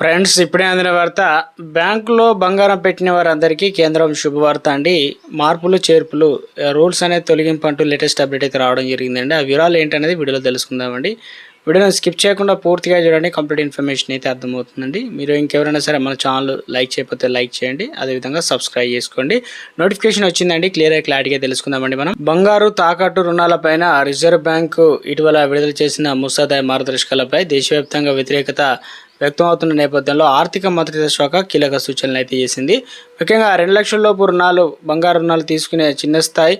Friends ఇప్పుడే అందిన వార్త బ్యాంకులో బంగారం పెట్టిన వారందరికీ కేంద్రం శుభవార్త అండి. మార్పులు చేర్పులు రూల్స్ అనేది తొలగింపు అంటూ లేటెస్ట్ అప్డేట్ అయితే రావడం జరిగిందండి. ఆ వివరాలు ఏంటనేది వీడియోలో తెలుసుకుందామండి. వీడియోని స్కిప్ చేయకుండా పూర్తిగా చూడండి కంప్లీట్ ఇన్ఫర్మేషన్ అయితే అర్థమవుతుందండి. మీరు ఇంకెవరైనా సరే మన ఛానల్ లైక్ చేయకపోతే లైక్ చేయండి అదేవిధంగా సబ్స్క్రైబ్ చేసుకోండి. నోటిఫికేషన్ వచ్చిందండి క్లియర్ క్లారిటీగా తెలుసుకుందామండి మనం. బంగారు తాకట్టు రుణాలపైన రిజర్వ్ బ్యాంకు ఇటీవల విడుదల చేసిన ముసాదాయ మార్గదర్శకాలపై దేశవ్యాప్తంగా వ్యతిరేకత వ్యక్తమవుతున్న నేపథ్యంలో ఆర్థిక మంత్రిత్వ శాఖ కీలక సూచనలు అయితే చేసింది. ముఖ్యంగా రెండు లక్షల లోపు రుణాలు బంగారు రుణాలు తీసుకునే చిన్న స్థాయి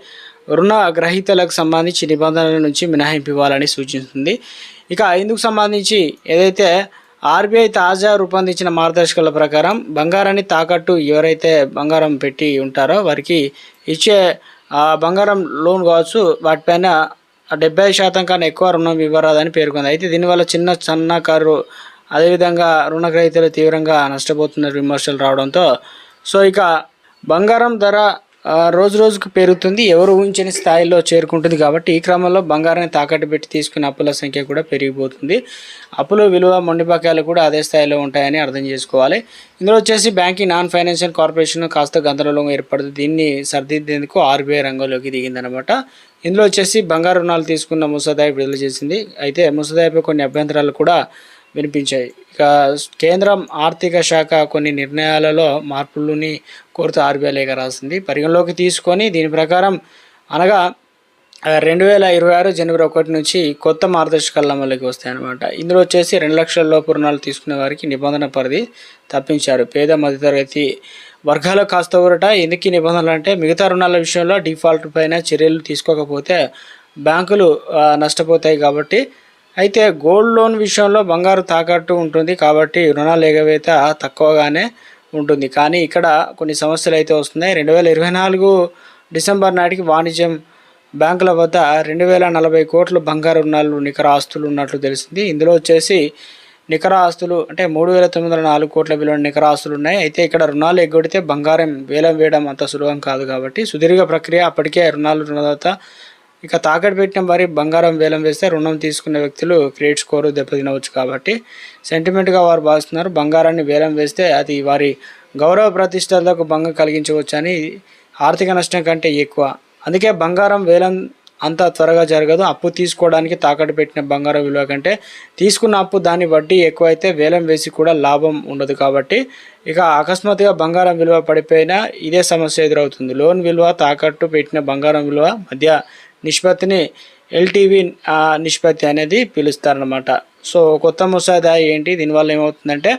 రుణ గ్రహీతలకు సంబంధించి నిబంధనల నుంచి మినహాయింపు ఇవ్వాలని సూచిస్తుంది. ఇక ఇందుకు సంబంధించి ఏదైతే ఆర్బీఐ తాజా రూపొందించిన మార్గదర్శకాల ప్రకారం బంగారాన్ని తాకట్టు ఎవరైతే బంగారం పెట్టి ఉంటారో వారికి ఇచ్చే బంగారం లోన్ కావచ్చు వాటిపైన డెబ్బై శాతం కన్నా ఎక్కువ రుణం ఇవ్వరాదని పేర్కొంది. అయితే దీనివల్ల చిన్న సన్నకారు అదేవిధంగా రుణగ్రహీతలు తీవ్రంగా నష్టపోతున్న విమర్శలు రావడంతో సో ఇక బంగారం ధర రోజు రోజుకు పెరుగుతుంది. ఎవరు ఊహించని స్థాయిలో చేరుకుంటుంది కాబట్టి ఈ క్రమంలో బంగారాన్ని తాకట్టు పెట్టి తీసుకున్న అప్పుల సంఖ్య కూడా పెరిగిపోతుంది. అప్పుల విలువ మొండి కూడా అదే స్థాయిలో ఉంటాయని అర్థం చేసుకోవాలి. ఇందులో వచ్చేసి బ్యాంకింగ్ నాన్ ఫైనాన్షియల్ కార్పొరేషన్ కాస్త గందరగోళంగా ఏర్పడుతుంది. దీన్ని సరిదిద్దేందుకు ఆర్బీఐ రంగంలోకి దిగిందనమాట ఇందులో వచ్చేసి బంగారు రుణాలు తీసుకున్న ముసాదాయి విడుదల చేసింది. అయితే ముసాదాయిపై కొన్ని అభ్యంతరాలు కూడా వినిపించాయి. ఇక కేంద్రం ఆర్థిక శాఖ కొన్ని నిర్ణయాలలో మార్పులని కోరుతూ ఆర్బీఐ లేఖ రాసింది. పరిగణలోకి తీసుకొని దీని ప్రకారం అనగా రెండు వేల ఇరవై ఆరు జనవరి ఒకటి నుంచి కొత్త మార్గదర్శకాలు అమలుకి వస్తాయన్నమాట. ఇందులో వచ్చేసి రెండు లక్షల లోపు రుణాలు తీసుకునే వారికి నిబంధన పరిధి తప్పించారు. పేద మధ్యతరగతి వర్గాలు కాస్త ఊరట. ఎందుకు ఈ నిబంధనలు అంటే మిగతా రుణాల విషయంలో డిఫాల్ట్ పైన చర్యలు తీసుకోకపోతే బ్యాంకులు నష్టపోతాయి కాబట్టి అయితే గోల్డ్ లోన్ విషయంలో బంగారు తాకట్టు ఉంటుంది కాబట్టి రుణాలు ఎగవేత తక్కువగానే ఉంటుంది. కానీ ఇక్కడ కొన్ని సమస్యలు అయితే వస్తున్నాయి. రెండు వేల ఇరవై నాలుగు డిసెంబర్ నాటికి వాణిజ్యం బ్యాంకుల వద్ద రెండు వేల నలభై కోట్ల బంగారు రుణాలు నికర ఆస్తులు ఉన్నట్లు తెలిసింది. ఇందులో వచ్చేసి నికర ఆస్తులు అంటే మూడు వేల తొమ్మిది వందల నాలుగు కోట్ల విలువైన నికర ఆస్తులు ఉన్నాయి. అయితే ఇక్కడ రుణాలు ఎగ్గొడితే బంగారం వేలం వేయడం అంత సులభం కాదు కాబట్టి సుదీర్ఘ ప్రక్రియ. అప్పటికే రుణాలు రుణదాత ఇక తాకట్టు పెట్టిన వారి బంగారం వేలం వేస్తే రుణం తీసుకున్న వ్యక్తులు క్రెడిట్ స్కోరు దెబ్బతినవచ్చు కాబట్టి సెంటిమెంట్గా వారు భావిస్తున్నారు. బంగారాన్ని వేలం వేస్తే అది వారి గౌరవ ప్రతిష్టలకు భంగం కలిగించవచ్చు అని ఆర్థిక నష్టం కంటే ఎక్కువ. అందుకే బంగారం వేలం అంత త్వరగా జరగదు. అప్పు తీసుకోవడానికి తాకట్టు పెట్టిన బంగారం విలువ కంటే తీసుకున్న అప్పు దాని వడ్డీ ఎక్కువైతే వేలం వేసి కూడా లాభం ఉండదు కాబట్టి ఇక అకస్మాత్తుగా బంగారం విలువ పడిపోయినా ఇదే సమస్య ఎదురవుతుంది. లోన్ విలువ తాకట్టు పెట్టిన బంగారం విలువ మధ్య నిష్పత్తిని ఎల్టీవీ నిష్పత్తి అనేది పిలుస్తారనమాట సో కొత్త ముసాయిదా ఏంటి? దీనివల్ల ఏమవుతుందంటే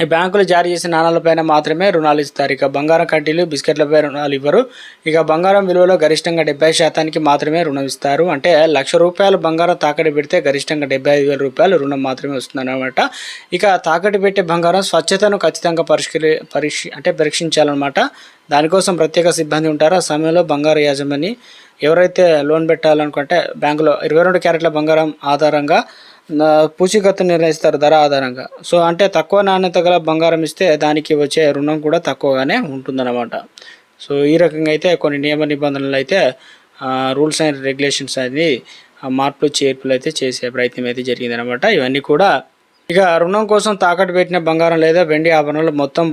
ఈ బ్యాంకులు జారీ చేసిన నాణాలపైన మాత్రమే రుణాలు ఇస్తారు. ఇక బంగారం కడ్డీలు బిస్కెట్లపై రుణాలు ఇవ్వరు. ఇక బంగారం విలువలో గరిష్టంగా డెబ్బై శాతానికి మాత్రమే రుణం ఇస్తారు. అంటే లక్ష రూపాయలు బంగారం తాకట్టు పెడితే గరిష్టంగా డెబ్బై ఐదు వేల రూపాయలు రుణం మాత్రమే వస్తుందన్నమాట. ఇక తాకట్టు పెట్టే బంగారం స్వచ్ఛతను ఖచ్చితంగా పరిష్కరి పరీక్ష అంటే పరీక్షించాలన్నమాట. దానికోసం ప్రత్యేక సిబ్బంది ఉంటారు. ఆ సమయంలో బంగారు యాజమాని ఎవరైతే లోన్ పెట్టాలనుకుంటే బ్యాంకులో ఇరవై రెండు క్యారెట్ల బంగారం ఆధారంగా పూచీకత్తు నిర్ణయిస్తారు ధర ఆధారంగా. సో అంటే తక్కువ నాణ్యత గల బంగారం ఇస్తే దానికి వచ్చే రుణం కూడా తక్కువగానే ఉంటుందన్నమాట. సో ఈ రకంగా అయితే కొన్ని నియమ నిబంధనలు అయితే రూల్స్ అండ్ రెగ్యులేషన్స్ అనేది మార్పులు చేర్పులు అయితే చేసే ప్రయత్నం అయితే జరిగిందనమాట ఇవన్నీ కూడా ఇక రుణం కోసం తాకట్టు పెట్టిన బంగారం లేదా వెండి ఆభరణాలు మొత్తం